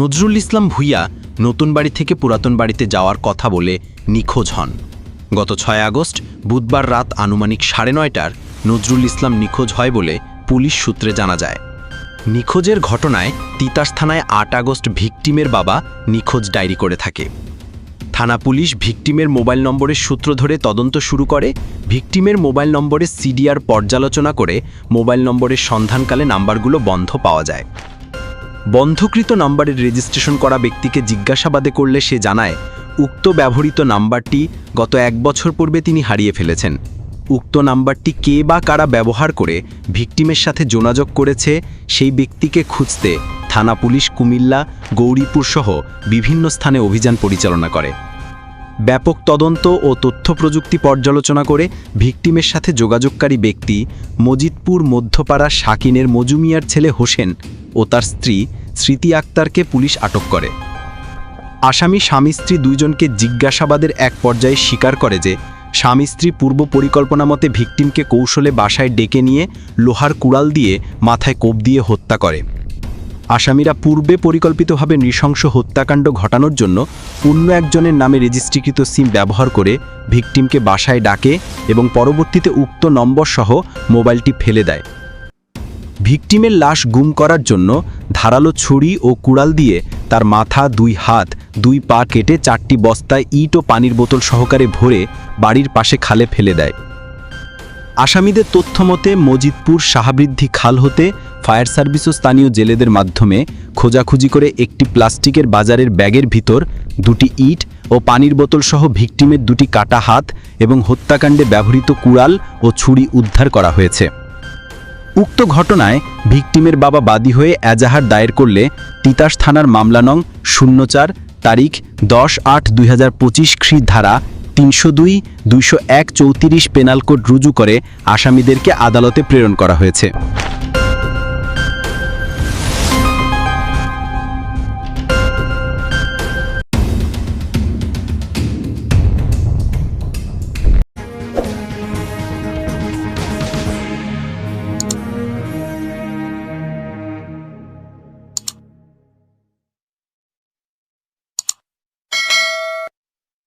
নজরুল ইসলাম ভুইয়া নতুন বাড়ি থেকে পুরাতন বাড়িতে যাওয়ার কথা বলে নিখোঁজ হন। গত ছয় আগস্ট বুধবার রাত আনুমানিক সাড়ে নয়টার নজরুল ইসলাম নিখোঁজ হয় বলে পুলিশ সূত্রে জানা যায়। নিখোঁজের ঘটনায় তিতাস থানায় আট আগস্ট ভিকটিমের বাবা নিখোঁজ ডায়েরি করে থাকে। থানা পুলিশ ভিকটিমের মোবাইল নম্বরের সূত্র ধরে তদন্ত শুরু করে, ভিকটিমের মোবাইল নম্বরের সিডিআর পর্যালোচনা করে মোবাইল নম্বরের সন্ধানকালে নাম্বারগুলো বন্ধ পাওয়া যায়। বন্ধকৃত নাম্বারের রেজিস্ট্রেশন করা ব্যক্তিকে জিজ্ঞাসাবাদে করলে সে জানায়, উক্ত ব্যবহৃত নাম্বারটি গত এক বছর পূর্বে তিনি হারিয়ে ফেলেছেন। উক্ত নাম্বারটি কে বা কারা ব্যবহার করে ভিকটিমের সাথে যোগাযোগ করেছে সেই ব্যক্তিকে খুঁজতে থানা পুলিশ কুমিল্লা, গৌরীপুর সহ বিভিন্ন স্থানে অভিযান পরিচালনা করে। ব্যাপক তদন্ত ও তথ্য প্রযুক্তি পর্যালোচনা করে ভিকটিমের সাথে যোগাযোগকারী ব্যক্তি মজিদপুর মধ্যপাড়া শাকিনের মজুমিয়ার ছেলে হোসেন ও তার স্ত্রী স্মৃতি আক্তারকে পুলিশ আটক করে। আসামি স্বামী স্ত্রী দুইজনকে জিজ্ঞাসাবাদের এক পর্যায়ে স্বীকার করে যে, স্বামী স্ত্রী পূর্ব পরিকল্পনা মতে ভিকটিমকে কৌশলে বাসায় ডেকে নিয়ে লোহার কুড়াল দিয়ে মাথায় কোপ দিয়ে হত্যা করে। আসামিরা পূর্বে পরিকল্পিতভাবে নৃশংস হত্যাকাণ্ড ঘটানোর জন্য অন্য একজনের নামে রেজিস্ট্রিকৃত সিম ব্যবহার করে ভিকটিমকে বাসায় ডাকে এবং পরবর্তীতে উক্ত নম্বর সহ মোবাইলটি ফেলে দেয়। ভিকটিমের লাশ গুম করার জন্য ধারালো ছুরি ও কুড়াল দিয়ে তার মাথা, দুই হাত, দুই পা কেটে চারটি বস্তায় ইট ও পানির বোতল সহকারে ভরে বাড়ির পাশে খালে ফেলে দেয়। আসামিদের তথ্যমতে মজিদপুর শাহাবৃদ্ধি খাল হতে ফায়ার সার্ভিস ও স্থানীয় জেলেদের মাধ্যমে খোঁজাখুঁজি করে একটি প্লাস্টিকের বাজারের ব্যাগের ভিতর দুটি ইট ও পানির বোতল সহ ভিকটিমের দুটি কাটা হাত এবং হত্যাকাণ্ডে ব্যবহৃত কুড়াল ও ছুরি উদ্ধার করা হয়েছে। উক্ত ঘটনায় ভিকটিমের বাবা বাদী হয়ে এজাহার দায়ের করলে তিতাস থানার মামলা নং শূন্য চার তারিখ দশ আট দুই হাজার পঁচিশ খ্রি ধারা তিনশো দুই, দুইশো এক চৌত্রিশ পেনাল কোড রুজু করে আসামিদেরকে আদালতে প্রেরণ করা হয়েছে।